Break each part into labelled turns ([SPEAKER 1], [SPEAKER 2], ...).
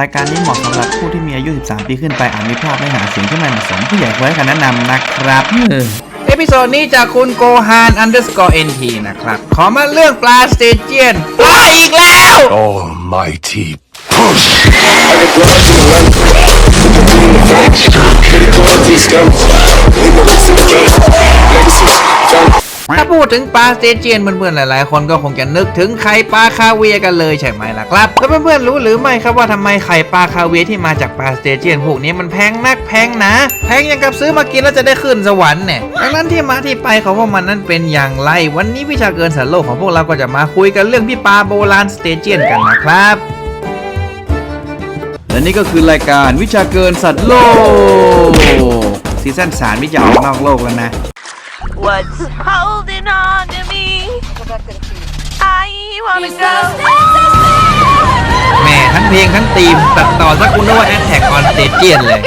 [SPEAKER 1] รายการนี้เหมาะสำหรับผู้ที่มีอายุ 13 ปีขึ้นไปอาจมีภาพไม่หาเสียงที่ไม่เหมาะสมผู้ใหญ่ควรให้คำแนะนำนะครับเอพิโซดนี้จากคุณโกฮาน underscore nt นะครับ ขอมาเรื่องปลาสเตเจียนปลาอีกแล้ว
[SPEAKER 2] Almighty push. Legacy
[SPEAKER 1] ถ้าพูดถึงปลาสเตเจียนเพื่อนๆหลาย ๆ คนก็คงจะนึกถึงไข่ปลาคาเวียร์กันเลยใช่ไหมล่ะครับแล้วเพื่อนๆรู้หรือไม่ครับว่าทำไมไข่ปลาคาเวียร์ที่มาจากปลาสเตเจียนพวกนี้มันแพงนักแพงหนะแพงอย่างกับซื้อมากินแล้วจะได้ขึ้นสวรรค์เนี่ยดังนั้นที่มาที่ไปของพวกมันนั้นเป็นอย่างไร วันนี้วิชาเกินสัตว์โลกของพวกเราก็จะมาคุยกันเรื่องพี่ปลาโบราณสเตเจียนกันนะครับและนี่ก็คือรายการวิชาเกินสัตว์โลกซีซั่นสามที่จะออกนอกโลกแล้วนะ
[SPEAKER 3] What's holding on to me? I wanna go.
[SPEAKER 1] แหม่ทั้งเพลงทั้งธีมตัดต่อสักคุณว่าแอดแท็กออนสเตเจียนเลย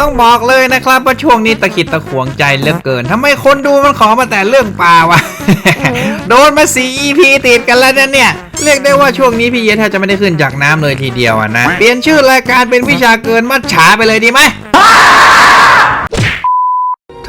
[SPEAKER 1] ต้องบอกเลยนะครับว่าช่วงนี้ตะขิดตะขวงใจเหลือเกินทำไมคนดูมันขอมาแต่เรื่องปลาวะ โดนมาสี่ EP ติดกันแล้วนะเนี่ย เรียกได้ว่าช่วงนี้พี่เยแทบจะไม่ได้ขึ้นจากน้ำเลยทีเดียวอะนะ เปลี่ยนชื่อรายการเป็นวิชาเกินมัดฉาไปเลยดีไหม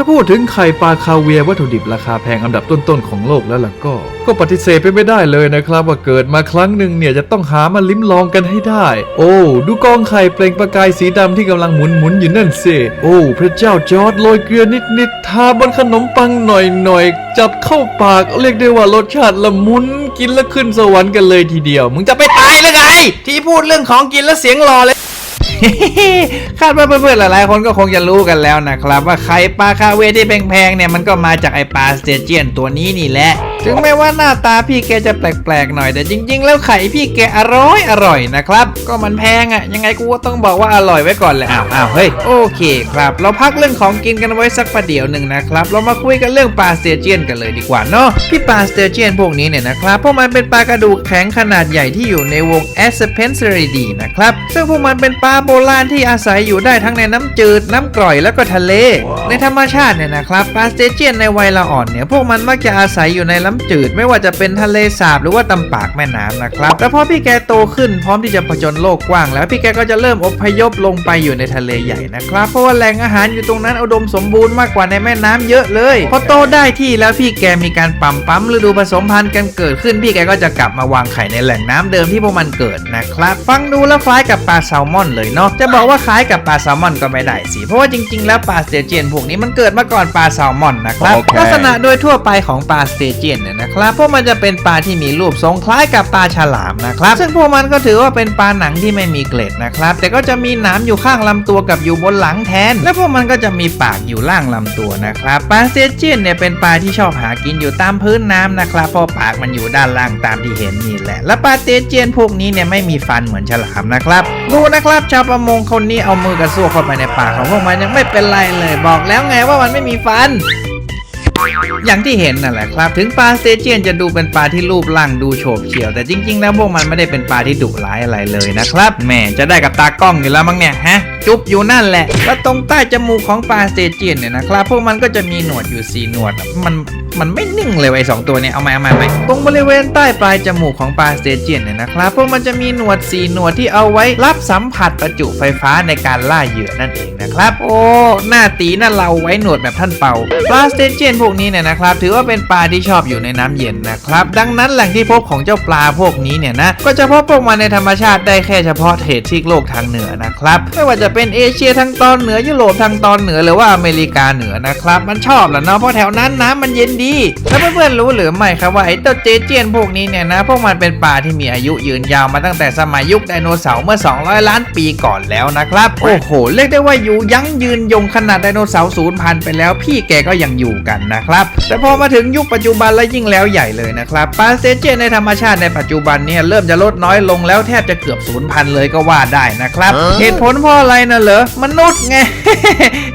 [SPEAKER 4] ถ้าพูดถึงไข่ปลาคาเวียวัตถุดิบราคาแพงอันดับต้นๆของโลกแล้วล่ะก็ ก็ปฏิเสธไปไม่ได้เลยนะครับ ว่าเกิดมาครั้งหนึ่งเนี่ยจะต้องหามาลิ้มลองกันให้ได้ โอ้ ดูกองไข่เปล่งประกายสีดำที่กำลังหมุนหมุนๆอยู่นั่นสิโอ้พระเจ้าจอร์ดโรยเกลือนิดๆทาบนขนมปังหน่อยๆจับเข้าปากเรียกได้ว่ารสชาติละมุนกินแล้วขึ้นสวรรค์กันเลยทีเดียว มึงจะ
[SPEAKER 1] ไปตายเลยไงที่พูดเรื่องของกินแล้วเสียงหล่อเลย คาดว่าเพื่อนๆหลายๆคนก็คงจะรู้กันแล้วนะครับ ว่าไข่ปลาคาเวที่แพงๆเนี่ยมันก็มาจากไอปลาสเตเจียนตัวนี้นี่แหละถึงแม้ว่าหน้าตาพี่แกจะแปลกๆหน่อยแต่จริง ๆ แล้วไข่พี่แกอร่อยอร่อยนะครับ ก็มันแพงอะ่ะยังไงกูก็ต้องบอกว่าอร่อยไว้ก่อนแหละอ้าวอ้าวเฮ้ยโอเคครับ เราพักเรื่องของกินกันไว้สักประเดี๋ยวหนึ่งนะครับ เรามาคุยกันเรื่องปลาสเตเจียนกันเลยดีกว่าเนาะพี่ปลาสเตเจียนพวกนี้เนี่ยนะครับพวกมันเป็นปลากระดูกแข็งขนาดใหญ่ที่อยู่ในวง a s p e n s e r i d i นะครับซึ่งพวกมันเป็นปลาโบราณที่อาศัยอยู่ได้ทั้งในน้ำจืดน้ำกร่อยแล้วก็ทะเล ในธรรมชาติเนี่ยนะครับปลาสเตเจียนในวัยละอ่อนเนี่ยพวกมันมักจะอาศัยอยู่ในน้ำจืดไม่ว่าจะเป็นทะเลสาบหรือว่าตำปากแม่น้ำนะครับแล้วพอพี่แกโตขึ้นพร้อมที่จะผจญโลกกว้าง แล้วพี่แกก็จะเริ่มอพยพลงไปอยู่ในทะเลใหญ่นะครับ เพราะว่าแหล่งอาหารอยู่ตรงนั้นอุดมสมบูรณ์มากกว่าในแม่น้ำเยอะเลย พอโตได้ที่แล้วพี่แกมีการปั๊มปั๊มฤดูผสมพันธุ์กันเกิดขึ้นพี่แกก็จะกลับมาวางไข่ในแหล่งน้ำเดิมที่พวกมันเกิดนะครับ ฟังดูแล้วคล้ายกับปลาแซลมอนเลยเนาะจะบอกว่าคล้ายกับปลาแซลมอนก็ไม่ได้สิเพราะว่าจริง ๆ แล้วปลาสเตเจียนพวกนี้มันเกิดมาก่อนปลาแซลมอนนะครับ
[SPEAKER 4] โอเค
[SPEAKER 1] ลักษณะโดยทั่วไปของปลาสเตเจียนเนนะครับพวกมันจะเป็นปลาที่มีรูปทรงคล้ายกับปลาฉลามนะครับ ซึ่งพวกมันก็ถือว่าเป็นปลาหนังที่ไม่มีเกล็ดนะครับ แต่ก็จะมีหนามอยู่ข้างลำตัวกับอยู่บนหลังแทน และพวกมันก็จะมีปากอยู่ล่างลำตัวนะครับปลาเตเจียนเนี่ยเป็นปลาที่ชอบหากินอยู่ตามพื้นน้ำนะครับเพราะปากมันอยู่ด้านล่างตามที่เห็นนี่แหละ และปลาเตเจียนพวกนี้เนี่ยไม่มีฟันเหมือนฉลามนะครับ ดูนะครับชาวประมงคนนี้เอามือกระซวกเข้าไปในปากของพวกมันยังไม่เป็นไรเลย บอกแล้วไงว่ามันไม่มีฟัน อย่างที่เห็นนั่นแหละครับ ถึงปลาสเตเจียนจะดูเป็นปลาที่รูปร่างดูโฉบเฉี่ยว แต่จริง ๆ แล้วพวกมันไม่ได้เป็นปลาที่ดุร้ายอะไรเลยนะครับแหม่จะได้กับตากล้องอยู่แล้วมั้งเนี่ยฮะจุ๊บอยู่นั่นแหละ แล้วตรงใต้จมูกของปลาสเตเจียนเนี่ยนะครับพวกมันก็จะมีหนวดอยู่สีหนวดมันมันไม่นิ่งเลยไอ้สองตัวเนี่ย เอามาเอามาไหมตรงบริเวณใต้ปลายจมูกของปลาสเตเจียนเนี่ยนะครับ พวกมันจะมีหนวดสีหนวดที่เอาไว้รับสัมผัสประจุไฟฟ้าในการล่าเหยื่อนั่นเองนะครับ โอ้หน้าตีหน้าเราไว้หนวดแบบท่านเปาปลาสเตเจียนพวกนี้เนี่ยนะครับ ถือว่าเป็นปลาที่ชอบอยู่ในน้ำเย็นนะครับ ดังนั้นแหล่งที่พบของเจ้าปลาพวกนี้เนี่ยนะก็จะพบพวกมันในธรรมชาติได้แค่เฉพาะเขตที่โลกทางเหนือนะครับไม่ว่าจะเป็นเอเชียทางตอนเหนือยุโรปทางตอนเหนือหรือว่าอเมริกาเหนือนะครับ มันชอบแหละเนาะเพราะแถวนั้นน้ำมันเย็นดี แล้วเพื่อนๆรู้หรือไม่ครับว่าไอ้เจ้าเจเจียนพวกนี้เนี่ยนะ พวกมันเป็นปลาที่มีอายุยืนยาวมาตั้งแต่สมัยยุคไดโนเสาร์เมื่อ 200 ล้านปีก่อนแล้วนะครับ โอ้โห เรียกได้ว่าอยู่ยั้งยืนยงขนาดไดโนเสาร์สูญพันธุ์ไปแล้วพี่แกก็ยังอยู่กันนะครับ แต่พอมาถึงยุคปัจจุบันแล้วยิ่งแล้วใหญ่เลยนะครับปลาสเตเจียนในธรรมชาติในปัจจุบันเนี่ยเริ่มจะลดน้อยลงแล้วแทบจะเกือบสูญพันธุ์เลยก็ว่าได้นะครับ เหตุผลเพราะอะไรนะเหรอมนุษย์ไง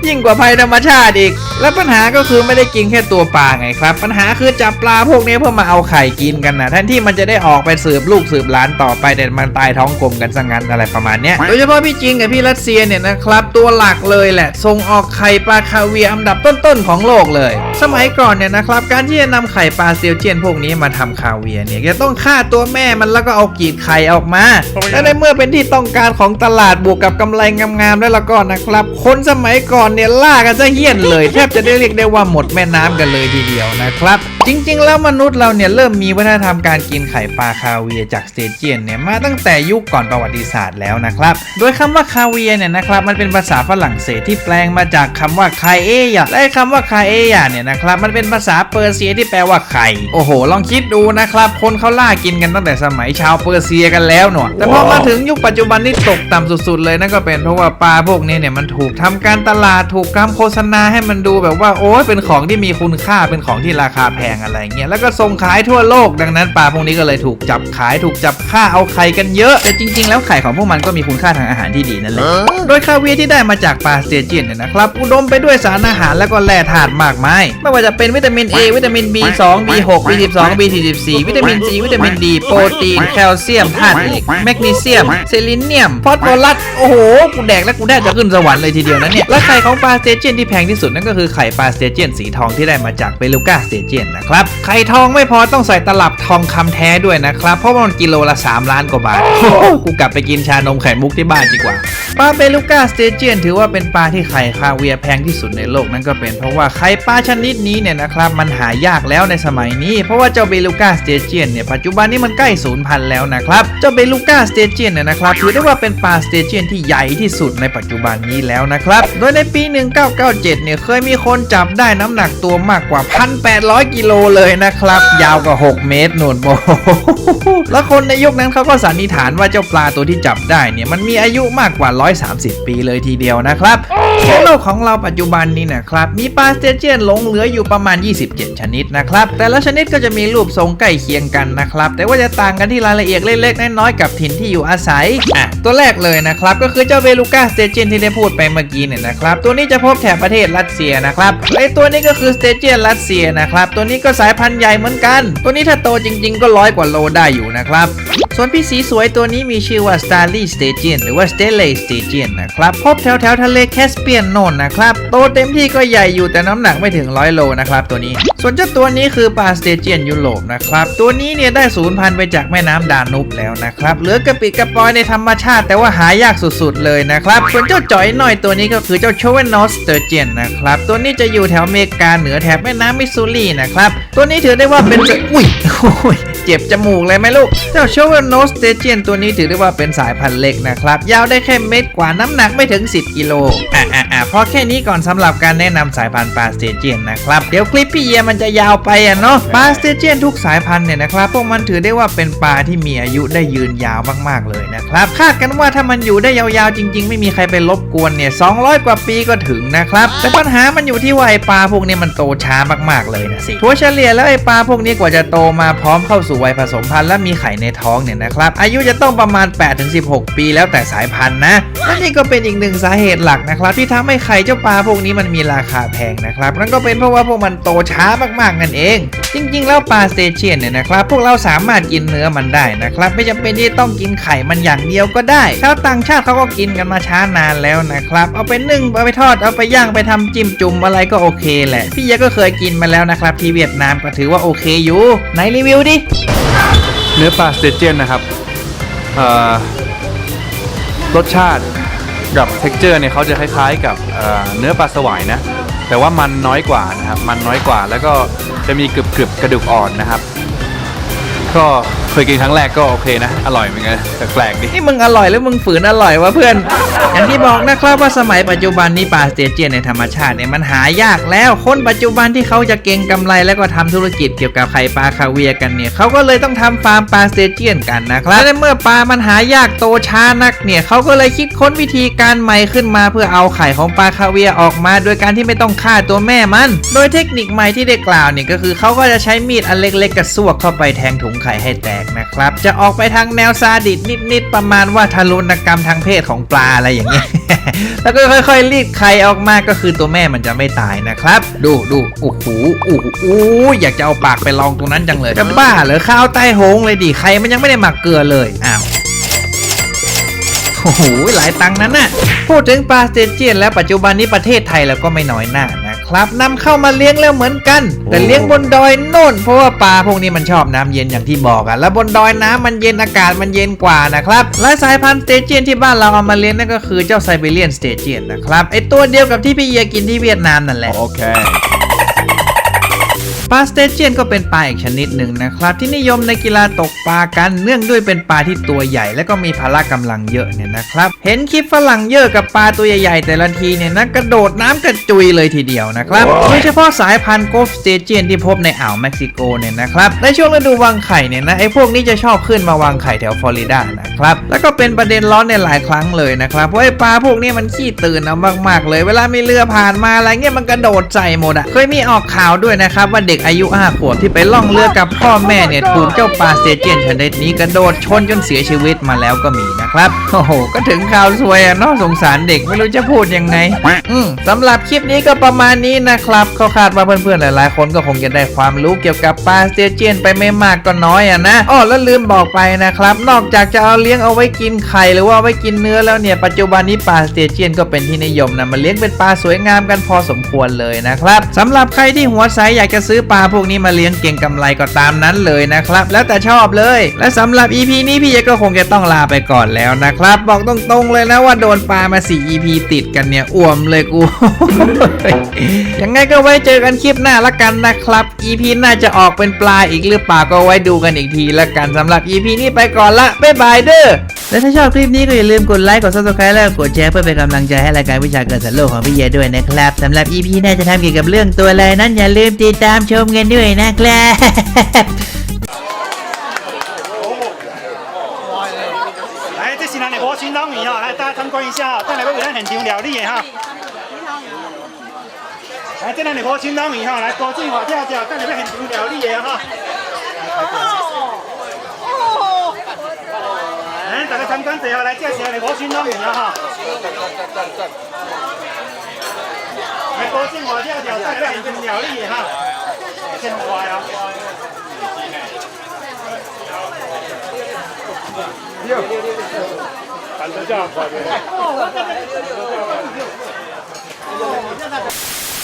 [SPEAKER 1] ยิ่งกว่าภัยธรรมชาติอีก และปัญหาก็คือไม่ได้กินแค่ตัวปลาไงครับ ปัญหาคือจับปลาพวกนี้เพื่อมาเอาไข่กินกันนะแทนที่มันจะได้ออกไปสืบลูกสืบหลานต่อไปแต่มันตายท้องกลมกันซะงั้นอะไรประมาณเนี้ยโดยเฉพาะพี่จิงกับพี่รัสเซียเนี่ยนะครับตัวหลักเลยแหละส่งออกไข่ปลาคาเวียร์อันดับต้นๆของโลกเลย สมัยก่อนอนเนี่ยนะครับการที่จะนำไข่ปลาเซลเจียนพวกนี้มาทำคาเวียร์เนี่ยจะต้องฆ่าตัวแม่มันแล้วก็เอากรีดไข่ออกมาและในเมื่อเป็นที่ต้องการของตลาดบวกกับกำไรงามๆแล้วละก็นะครับ คนสมัยก่อนเนี่ยล่ากันซะเฮี้ยนเลย แทบจะได้เรียกได้ว่าหมดแม่น้ำกันเลยทีเดียวนะครับ จริงๆ แล้วมนุษย์เราเนี่ยเริ่มมีวัฒนธรรมการกินไข่ปลาคาเวียจากสเตเจียนเนี่ยมาตั้งแต่ยุคก่อนประวัติศาสตร์แล้วนะครับ โดยคำว่าคาเวียเนี่ยนะครับมันเป็นภาษาฝรั่งเศสที่แปลงมาจากคำว่าคาเอยะและคำว่าคาเอยะเนี่ยนะครับมันเป็นภาษาเปอร์เซียที่แปลว่าไข่โอ้โห ลองคิดดูนะครับ คนเขาล่ากินกันตั้งแต่สมัยชาวเปอร์เซียกันแล้วหนอแต่พอมาถึงยุคปัจจุบันนี่ตกต่ำสุดๆเลยนั่นก็เป็นเพราะว่าปลาพวกนี้เนี่ยมันถูกทำการตลาดถูกกำโฆษณาให้มันดูแบบว่าโอ้ยเป็นของที่มีคุณค่าเป็นของที่ราคาแพงอะไรเงี้ยแล้วก็ส่งขายทั่วโลกดังนั้นปลาพวกนี้ก็เลยถูกจับขายถูกจับฆ่าเอาไข่กันเยอะ แต่จริง ๆ แล้วไข่ของพวกมันก็มีคุณค่าทางอาหารที่ดีนั่นแหละโดยคาเวียร์ที่ได้มาจากปลาสเตเจียนเนี่ยนะครับอุดมไปด้วยสารอาหารและก็แร่ธาตุมากมายไม่ว่าจะเป็นวิตามิน A วิตามิน B2 B6 B12 B44 วิตามิน C วิตามิน D โปรตีนแคลเซียมธาตุเหล็กแมกนีเซียมเซลิเนียมฟอสฟอรัสโอ้โหกูแดกแล้วกูได้จะขึ้นสวรรค์เลยทีเดียวนะเนี่ยและไข่ของปลาสเตเจียนที่แพงที่สุดนั่นก็คือไข่ปลาสเตเจียนสีทองที่ได้มาจากเบลูก้าสเตเจียนนะครับ ไข่ทองไม่พอต้องใส่ตลับทองคำแท้ด้วยนะครับ เพราะว่ามันกิโลละ 3 ล้านกว่าบาท กูกลับไปกินชานมไข่มุกที่บ้านดีกว่า ปลาเบลูก้าสเตเจียนถือว่าเป็นปลาที่ไข่คาเวียแพงที่สุดในโลกนั่นก็เป็นเพราะว่าไข่ปลาชนิดนี้เนี่ยนะครับมันหายากแล้วในสมัยนี้ เพราะว่าเจ้าเบลูก้าสเตเจียนเนี่ยปัจจุบันนี้มันใกล้สูญพันธุ์แล้วนะครับ เจ้าเบลูก้าสเตเจียนเนี่ยนะครับถือได้ว่าเป็นปลาสเตเจียนที่ใหญ่ที่สุดในปัจจุบันนี้แล้วนะครับ โดยในปี 1997 เนี่ยเคยมีคนจับได้น้ำหนักตัวมากกว่า 1,800 กิโลเลยนะครับ ยาวกว่า 6 เมตรหนุนโอ้โหแล้วคนในยุคนั้นเขาก็สันนิษฐานว่าเจ้าปลาตัวที่จับได้เนี่ยมันมีอายุมากกว่า 130 ปีเลยทีเดียวนะครับในโลกของเราปัจจุบันนี้นะครับมีปลาสเตเจียนหลงเหลืออยู่ประมาณ 27 ชนิดนะครับ แต่ละชนิดก็จะมีรูปทรงใกล้เคียงกันนะครับ แต่ว่าจะต่างกันที่รายละเอียดเล็กๆน้อยๆกับถิ่นที่อยู่อาศัยอะตัวแรกเลยนะครับก็คือเจ้าเบลูก้าสเตเจียนที่ได้พูดไปเมื่อกี้เนี่ยนะครับ ตัวนี้จะพบแถบประเทศรัสเซียนะครับไอตัวนี้ก็คือสเตเจียนรัสเซียนะครับตัวนี้ก็สายพันธุ์ใหญ่เหมือนกัน ตัวนี้ถ้าโตจริง ๆ ก็ร้อยกว่าโลได้อยู่นะครับ ส่วนพี่สีสวยตัวนี้มีชื่อว่า Starly Stygian หรือว่า Stele Stygian นะครับ พบแถวแถวทะเลแคสเปียนโนนนะครับโตเต็มที่ก็ใหญ่อยู่แต่น้ำหนักไม่ถึง100โลนะครับตัวนี้ ส่วนเจ้าตัวนี้คือปลาสเตเจียนยุโรปนะครับ ตัวนี้เนี่ยได้สูญพันธุ์ไปจากแม่น้ำดานุบแล้วนะครับ เหลือกระปิกระปอยในธรรมชาติ แต่ว่าหายากสุดๆเลยนะครับ ส่วนเจ้าจอยหน่อยตัวนี้ก็คือเจ้า c h o w e n o s t u r g e o n นะครับ ตัวนี้จะอยู่แถวอเมริกาเหนือแถบแม่น้ำมิสซูรีนะครับ ตัวนี้ถือได้ว่าเป็นอุ้ยอุ้ย เจ็บจมูกเลยไหมลูก เจ้า c h o w e n o s t u r g e o n ตัวนี้ถือได้ว่าเป็นสายพันธุ์เล็กนะครับ ยาวได้แค่เม็ดกว่าน้ำหนักไม่ถึง 10 กิโล อะอะอะพอแค่นี้ก่อนสำหรับการแนะนำสายพันธุ์ปลาสเตเจียนนะครับ เดี๋ยวคลิปพี่เยียมันจะยาวไปอะเนาะ ปลาสเตเจียนทุกสายพันธุ์เนี่ยนะครับ พวกมันถือได้ว่าเป็นปลาที่มีอายุได้ยืนยาวมากๆเลยนะครับ คาดกันว่าถ้ามันอยู่ได้ยาวๆจริง ๆ ไม่มีใครไปรบกวนเนี่ย200 กว่าปีก็ถึงนะครับ แต่ปัญหามันอยู่ที่ว่าไอปลาพวกนี้มันโตช้ามากๆเลยนะสิถัวเฉลี่ยแล้วไอปลาพวกนี้กว่าจะโตมาพร้อมเข้าสู่วัยผสมพันธุ์และมีไข่ในท้องเนี่ยนะครับ อายุจะต้องประมาณ 8-16 ปีแล้วแต่สายพันธุ์นะและนี่ก็เป็นอีกหนึ่งสาเหตุหลักนะครับ ที่ทำให้ไข่เจ้าปลาพวกนี้มันมีราคาแพงนะครับ นั่นก็เป็นเพราะว่าพวกมันโตช้ามากๆนั่นเอง จริง ๆ แล้วปลาสเตเชียนเนี่ยนะครับ พวกเราสามารถกินเนื้อมันได้นะครับ ไม่จำเป็นที่ต้องกินไข่มันอย่างเดียวก็ได้ชาวต่างชาติเขาก็กินกันมาช้านานแล้วนะครับ เอาไปนึ่งเอาไปทอดเอาไปย่างไปทำจิ้มจุ่มอะไรก็โอเคแหละ พี่เยก็เคยกินมาแล้วนะครับ ที่เวียดนามก็ถือว่าโอเคอยู่ไหนรีวิวดิ
[SPEAKER 5] เนื้อปลาสเตเจียนนะครับรสชาติกับเท็กเจอร์เนี่ยเขาจะคล้ายๆกับเอ่อเนื้อปลาสวายนะ แต่ว่ามันน้อยกว่านะครับ มันน้อยกว่าแล้วก็จะมีกรึบๆกระดูกอ่อนนะครับ ก็ เคยกินครั้งแรกก็โอเคนะ อร่อยเหมือนกันแต่แปลกดี
[SPEAKER 1] นี่มึงอร่อยหรือมึงฝืนอร่อยวะเพื่อน อย่างที่บอกนะครับว่าสมัยปัจจุบันนี้ปลาสเตเจียนในธรรมชาติเนี่ยมันหายากแล้ว คนปัจจุบันที่เขาจะเก่งกำไรแล้วก็ทำธุรกิจเกี่ยวกับไข่ปลาคาเวียร์กันเนี่ยเขาก็เลยต้องทำฟาร์มปลาสเตเจียนกันนะครับและเมื่อปลามันหายากโตช้านักเนี่ยเขาก็เลยคิดค้นวิธีการใหม่ขึ้นมาเพื่อเอาไข่ของปลาคาเวียร์ออกมา โดยการที่ไม่ต้องฆ่าตัวแม่มัน โดยเทคนิคใหม่ที่ได้กล่าวเนี่ยก็คือเขาก็จะใช้มีดอันเล็กๆกระซวกเข้าไปแทงถุงไข่ให้แตกนะครับ จะออกไปทางแนวซาดิสนิดๆ ประมาณว่าทารุณกรรมทางเพศของปลาอะไรอย่างเงี้ย แล้วก็ค่อยๆรีดไข่ออกมาก็คือตัวแม่มันจะไม่ตายนะครับ ดูดูโอ้โหโอ้โหอยากจะเอาปากไปลองตรงนั้นจังเลยจะบ้าเหรอข้าวใต้โหงเลยดิไข่มันยังไม่ได้หมักเกลือเลยอ้าวโอ้โหหลายตังนั้นน่ะ พูดถึงปลาสเตเจียนแล้วปัจจุบันนี้ประเทศไทยเราก็ไม่น้อยหน้า ครับนะครับนำเข้ามาเลี้ยงแล้วเหมือนกัน แต่เลี้ยงบนดอยโน่น เพราะว่าปลาพวกนี้มันชอบน้ำเย็นอย่างที่บอกอะแล้วบนดอยน้ำมันเย็นอากาศมันเย็นกว่านะครับและสายพันธุ์สเตเจียนที่บ้านเราเอามาเลี้ยงนั่นก็คือเจ้าไซบีเรียนสเตเจียนนะครับไอตัวเดียวกับที่พี่เอียกินที่เวียดนามนั่นแหละ
[SPEAKER 5] Okay.
[SPEAKER 1] ปลาสเตเจียนก็เป็นปลาอีกชนิดหนึ่งนะครับ ที่นิยมในกีฬาตกปลากันเนื่องด้วยเป็นปลาที่ตัวใหญ่ และก็มีพละกำลังเยอะเนี่ยนะครับ เห็นคลิปฝรั่งเยอะกับปลาตัวใหญ่ๆ แต่ละทีเนี่ยนะกระโดดน้ำกระจุยเลยทีเดียวนะครับโดยเฉพาะสายพันธุ์โกฟสเตเจียนที่พบในอ่าวเม็กซิโกเนี่ยนะครับในช่วงฤดูวางไข่เนี่ยนะไอ้พวกนี้จะชอบขึ้นมาวางไข่แถวฟลอริดานะครับแล้วก็เป็นประเด็นร้อนในหลายครั้งเลยนะครับเพราะไอ้ปลาพวกนี้มันขี้ตื่นเอามากๆเลย เวลามีเรือผ่านมาอะไรเงี้ยมันกระโดดใส่หมดอะเคยมีออกข่าวด้วยนะครับว่าเด็กอายุ5ขวบที่ไปล่องเรือกับพ่อแม่เนี่ยถูกเจ้าปลาสเตเจียนชนิดนี้กระโดดชนจนเสียชีวิตมาแล้วก็มีนะครับโอ้โหก็ถึงข่าวซวยอะเนาะสงสารเด็กไม่รู้จะพูดยังไง อืมสำหรับคลิปนี้ก็ประมาณนี้นะครับเขาคาดว่าเพื่อนๆหลายๆ คนก็คงจะได้ความรู้เกี่ยวกับปลาสเตเจียนไปไม่มากก็น้อยอะนะอ้อแล้วลืมบอกไปนะครับ นอกจากจะเอาเลี้ยงเอาไว้กินไข่หรือว่าไว้กินเนื้อแล้วเนี่ยปัจจุบันนี้ปลาสเตเจียนก็เป็นที่นิยมนะมาเลี้ยงเป็นปลาสวยงามกันพอสมควรเลยนะครับสำหรับใครที่หัวใสอยากจะซื้อปลาพวกนี้มาเลี้ยงเก่งกำไรก็ตามนั้นเลยนะครับ แล้วแต่ชอบเลย และสำหรับ EP นี้พี่เอก็คงจะต้องลาไปก่อนแล้วนะครับ บอกตรงๆเลยนะว่าโดนปลามา4 EP ติดกันเนี่ยอ่วมเลยกู ยังไงก็ไว้เจอกันคลิปหน้าละกันนะครับ EP น่าจะออกเป็นปลาอีกหรือเปล่าก็ไว้ดูกันอีกทีละกันสำหรับ EP นี้ไปก่อนละบ๊ายบายเด้อและถ้าชอบคลิปนี้ก็อย่าลืมกดไลค์กด subscribe แล้วก็กดแชร์เพื่อเป็นกำลังใจให้รายการวิชาเกิดสันโลกของพี่เยด้วยนะครับสำหรับ EP หน่าจะทำเกี่ยวกับเรื่องตัวอะไรนั้นอย่าลืมติดตามชมกันด้วยนะครับ
[SPEAKER 6] 一下，等下要为咱现场料理的哈。来，这咱的五星汤圆哈，来高进华跳跳，等下要现场料理的哈。来，大家参观一下，来介绍咱的五星汤圆哈。来，高进华跳跳，等下要现场料理的哈。真乖啊！感觉这 感觉这样说的